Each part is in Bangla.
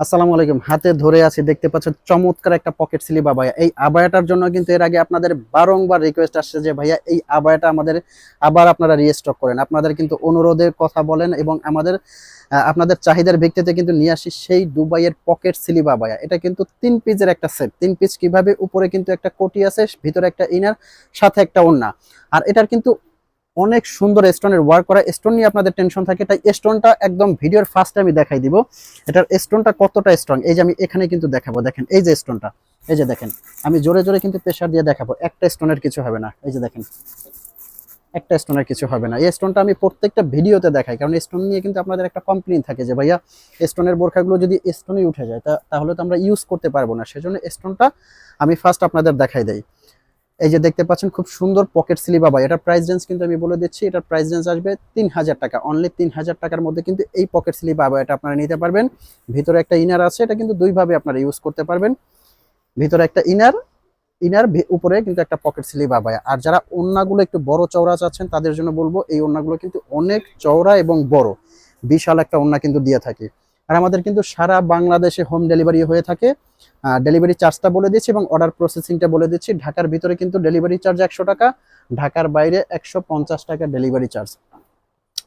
আসসালামু আলাইকুম। হাতে ধরে আছি, দেখতে পাচ্ছেন চমৎকার একটা পকেট স্লিপ আবায়া। এই আবায়াটার জন্য কিন্তু এর আগে আপনাদের বারংবার রিকোয়েস্ট আসছে যে, ভাইয়া, এই আবায়াটা আমাদের আবার আপনারা রিস্টক করেন। আপনাদের কিন্তু অনুরোধের কথা বলেন এবং আমাদের আপনাদের চাহিদার ভিত্তিতে কিন্তু নিয়ে আসি সেই দুবাইয়ের পকেট স্লিপ আবায়া। এটা কিন্তু তিন পিসের একটা সেট তিন পিস কীভাবে? উপরে কিন্তু একটা কোটি আছে, ভিতরে একটা ইনার সাথে একটা ওন্না আর এটার কিন্তু অনেক সুন্দর স্টোনের ওয়ার্ক করা। স্টোন নিয়ে আপনাদের টেনশন থাকে, তাই স্টোনটা একদম ভিডিওর ফার্স্টে আমি দেখাই দিব। এটার স্টোনটা কতটা স্ট্রং এই যে আমি এখানে কিন্তু দেখাবো, দেখেন, এই যে স্টোনটা এই যে দেখেন, আমি জোরে জোরে কিন্তু প্রেশার দিয়ে দেখাবো, একটা স্টোনের কিছু হবে না, এই যে দেখেন, একটা স্টোনের কিছু হবে না। এই স্টোনটা আমি প্রত্যেকটা ভিডিওতে দেখাই, কারণ স্টোন নিয়ে কিন্তু আপনাদের একটা কমপ্লেন থাকে যে, ভাইয়া স্টোনের বোরখাগুলো যদি স্টোনেই উঠে যায় তাহলে তো আমরা ইউজ করতে পারব না। সেজন্য স্টোনটা আমি ফার্স্ট আপনাদের দেখাই দেই। এই যে দেখতে পাচ্ছেন, খুব সুন্দর পকেট স্লিপ আবার এটার প্রাইস রেঞ্জ কিন্তু আমি বলে দিচ্ছি, এটার প্রাইস রেঞ্জ আসবে তিন হাজার টাকা। অনলি তিন হাজার টাকার মধ্যে কিন্তু এই পকেট স্লিপ আবার এটা আপনারা নিতে পারবেন। ভিতরে একটা ইনার আছে, এটা কিন্তু দুইভাবে আপনারা ইউজ করতে পারবেন। ভিতরে একটা ইনার ইনার উপরে কিন্তু একটা পকেট স্লিপ আবায়া আর যারা ওন্নাগুলো একটু বড় চওড়া চাচ্ছেন, তাদের জন্য বলব, এই ওন্নাগুলো কিন্তু অনেক চওড়া এবং বড়। বিশাল একটা ওন্না কিন্তু দিয়ে থাকে। আর আমাদের কিন্তু সারা বাংলাদেশে হোম ডেলিভারি হয়ে থাকে। ডেলিভারি চার্জটা বলে দিচ্ছি এবং অর্ডার প্রসেসিংটা বলে দিচ্ছি। ঢাকার ভিতরে কিন্তু ডেলিভারি চার্জ একশো টাকা, ঢাকার বাইরে একশো পঞ্চাশ টাকা ডেলিভারি চার্জ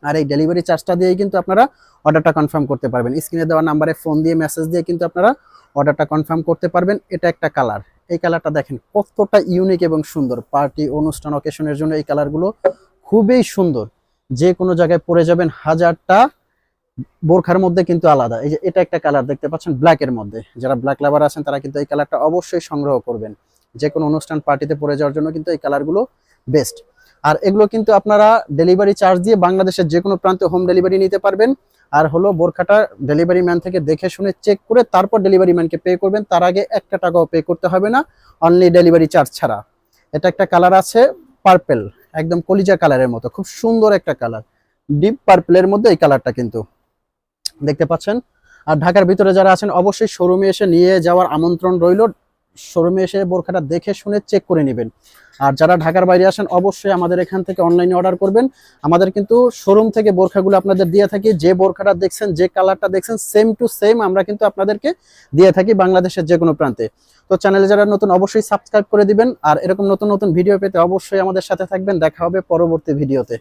আর এই ডেলিভারি চার্জটা দিয়েই কিন্তু আপনারা অর্ডারটা কনফার্ম করতে পারবেন। স্ক্রিনে দেওয়া নাম্বারে ফোন দিয়ে মেসেজ দিয়ে কিন্তু আপনারা অর্ডারটা কনফার্ম করতে পারবেন। এটা একটা কালার এই কালারটা দেখেন কতটা ইউনিক এবং সুন্দর। পার্টি অনুষ্ঠান অকেশনের জন্য এই কালারগুলো খুবই সুন্দর। যে কোনো জায়গায় পরে যাবেন হাজারটা বোরখার মধ্যে কিন্তু আলাদা। এই যে এটা একটা কালার দেখতে পাচ্ছেন ব্ল্যাক এর মধ্যে। যারা ব্ল্যাক লাভার আছেন, তারা কিন্তু এই কালারটা অবশ্যই সংগ্রহ করবেন। যে কোনো অনুষ্ঠান পার্টিতে পরে যাওয়ার জন্য কিন্তু এই কালারগুলো বেস্ট আর এগুলো কিন্তু আপনারা ডেলিভারি চার্জ দিয়ে বাংলাদেশের যে কোনো প্রান্তে হোম ডেলিভারি নিতে পারবেন। আর হলো বোরখাটা ডেলিভারি ম্যান থেকে দেখে শুনে চেক করে তারপর ডেলিভারি ম্যানকে পে করবেন। তার আগে একটা টাকাও পে করতে হবে না অনলি ডেলিভারি চার্জ ছাড়া। এটা একটা কালার আছে পার্পেল একদম কলিজা কালারের মতো। খুব সুন্দর একটা কালার ডিপ পার্পেলের মধ্যে এই কালারটা কিন্তু দেখতে পাচ্ছেন। আর ঢাকার ভিতরে যারা আছেন, অবশ্যই শোরুমে এসে নিয়ে যাওয়ার আমন্ত্রণ রইল। শোরুমে এসে বোরখাটা দেখে শুনে চেক করে নেবেন। আর যারা ঢাকার বাইরে আসেন, অবশ্যই আমাদের এখান থেকে অনলাইনে অর্ডার করবেন। আমাদের কিন্তু শোরুম থেকে বোরখাগুলো আপনাদের দিয়ে থাকি। যে বোরখাটা দেখছেন, যে কালারটা দেখছেন সেম টু সেম আমরা কিন্তু আপনাদেরকে দিয়ে থাকি বাংলাদেশের যে কোনো প্রান্তে। তো চ্যানেলে যারা নতুন, অবশ্যই সাবস্ক্রাইব করে দিবেন। আর এরকম নতুন নতুন ভিডিও পেতে অবশ্যই আমাদের সাথে থাকবেন। দেখা হবে পরবর্তী ভিডিওতে